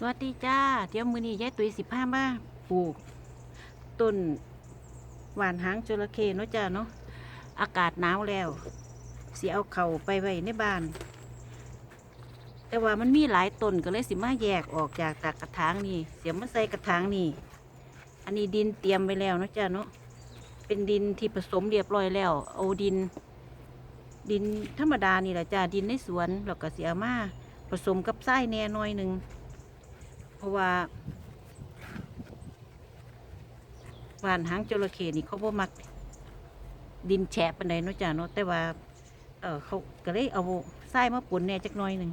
สวัสดีจ้า เดี๋ยวมือนี้ยายตุ้ยสิบห้ามาปลูกต้นหวานหางจระเข้เนาะจ้าเนาะอากาศหนาวแล้วสิเอาเข่าไปไว้ในบ้าน แต่ว่ามันมีหลายต้นก็เลยสิมาแยกออกจากจากกระถางนี่เสียมาใส่กระถางนี่อันนี้ดินเตรียมไว้แล้วเนาะจ้าเนาะเป็นดินที่ผสมเรียบร้อยแล้วเอาดิน ดินธรรมดานี่แหละจ้าดินในสวนแล้วก็เสียมาผสมกับทรายแน่หน่อยหนึ่ง ราะว่าหวานหางจระเข้นี่เขาบ่มักดินแฉะปานใดเนาะจ้าเนาะแต่ว่าเออเขาก็เลยเอาทรายมาปนแหน่จักหน่อยหนึ่ง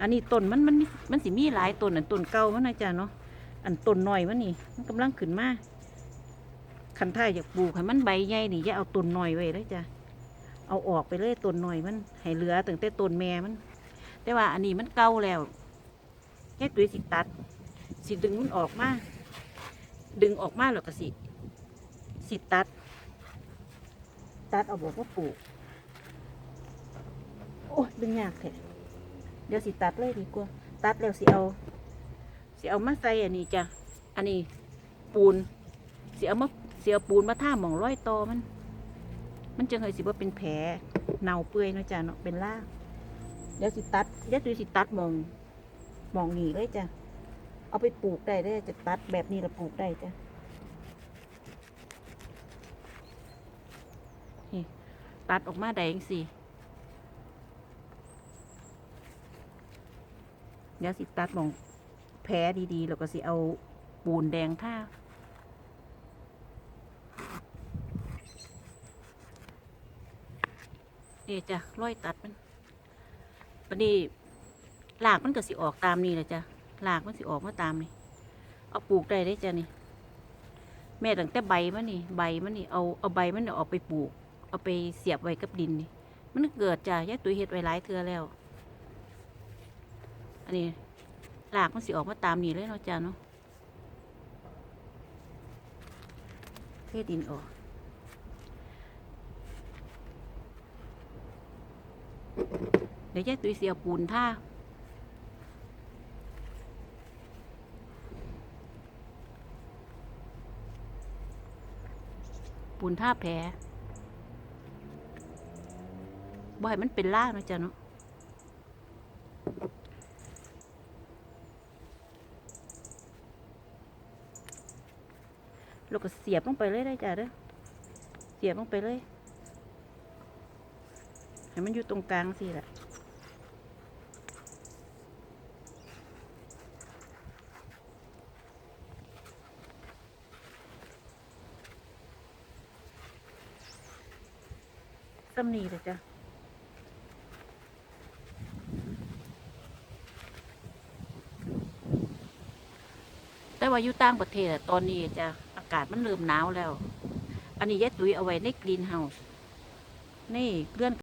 อันนี้ต้นมันมันมันสิมีหลายต้นอันต้นเก่ามันนะจ้าเนาะอันต้นน้อยมันนี่มันกำลังขึ้นมาคันท้ายอยากปลูกให้มันใบใหญ่นี่อย่าเอาต้นน้อยไว้เลยจ้าเอาออกไปเลยต้นน้อยมันให้เหลือตั้งแต่ต้นแม่มัน แต่ว่าอันนี้มันเก่าแล้ว แค่ตุ้ยสิตัด สิดึงมันออกมา ดึงออกมาแล้วก็สิ สิตัด ตัดเอาบอกว่าปลูก โอ้ดึงยากแท้เดี๋ยวสิตัดเลยดีกว่า ตัดแล้วสิเอาสิเอามาใส่อันนี้จ้ะ อันนี้ปูนสิเอามาสิเอาปูนมาท่าหมองร้อยตอมัน มันจึงเคยสิว่าเป็นแผลเน่าเปื่อยนะจ้ะเนาะเป็นล่ากเดี๋ยวสิตัดเดี๋ยวสิตัดมอง มองหนีเลยจ้ะ เอาไปปลูกได้ได้จะตัดแบบนี้ละปลูกได้จ้ะนี่ตัดออกมาได้ยังสิเดี๋ยวสิตัดมองแผลดีๆ แล้วก็สิเอาปูนแดงท่านี่จ้ะร้อยตัดมันปนี้ หลากมันก็สิออกตามนี่แหละจ้ะหลากมันสิออกมาตามนี่ เอาปลูกได้ได้จ้ะนี่ แม่ตั้งแต่ใบมันนี่ ใบมันนี่ เอาเอาใบมันเออกไปปลูก เอาไปเสียบไว้กับดินนี่ มันเกิดจ้ะยายตุ้ยเฮ็ดไว้หลายเทือแล้ว อันนี้หลากมันสิออกมาตามนี่เลยเนาะจ้ะเนาะเทดินออกเดี๋ยวยายตุ้ยเสียปูนท่า ปูนท่าแผลบ่ให้มันเป็นล่างนาะจ๊ะเนาะแล้วก็เสียบลงไปเลยได้จ้ะเด้อ เสียบลงไปเลย ให้มันอยู่ตรงกลางสิแหละ ซ้ำนีเลยจ้ะแต่ว่าอยู่ต่างประเทศตอนนี้จ้ะอากาศมันเริ่มหนาวแล้ว อันนี้ยายตุ้ยเอาไว้ในกรีนเฮาส์นี่เลื่อน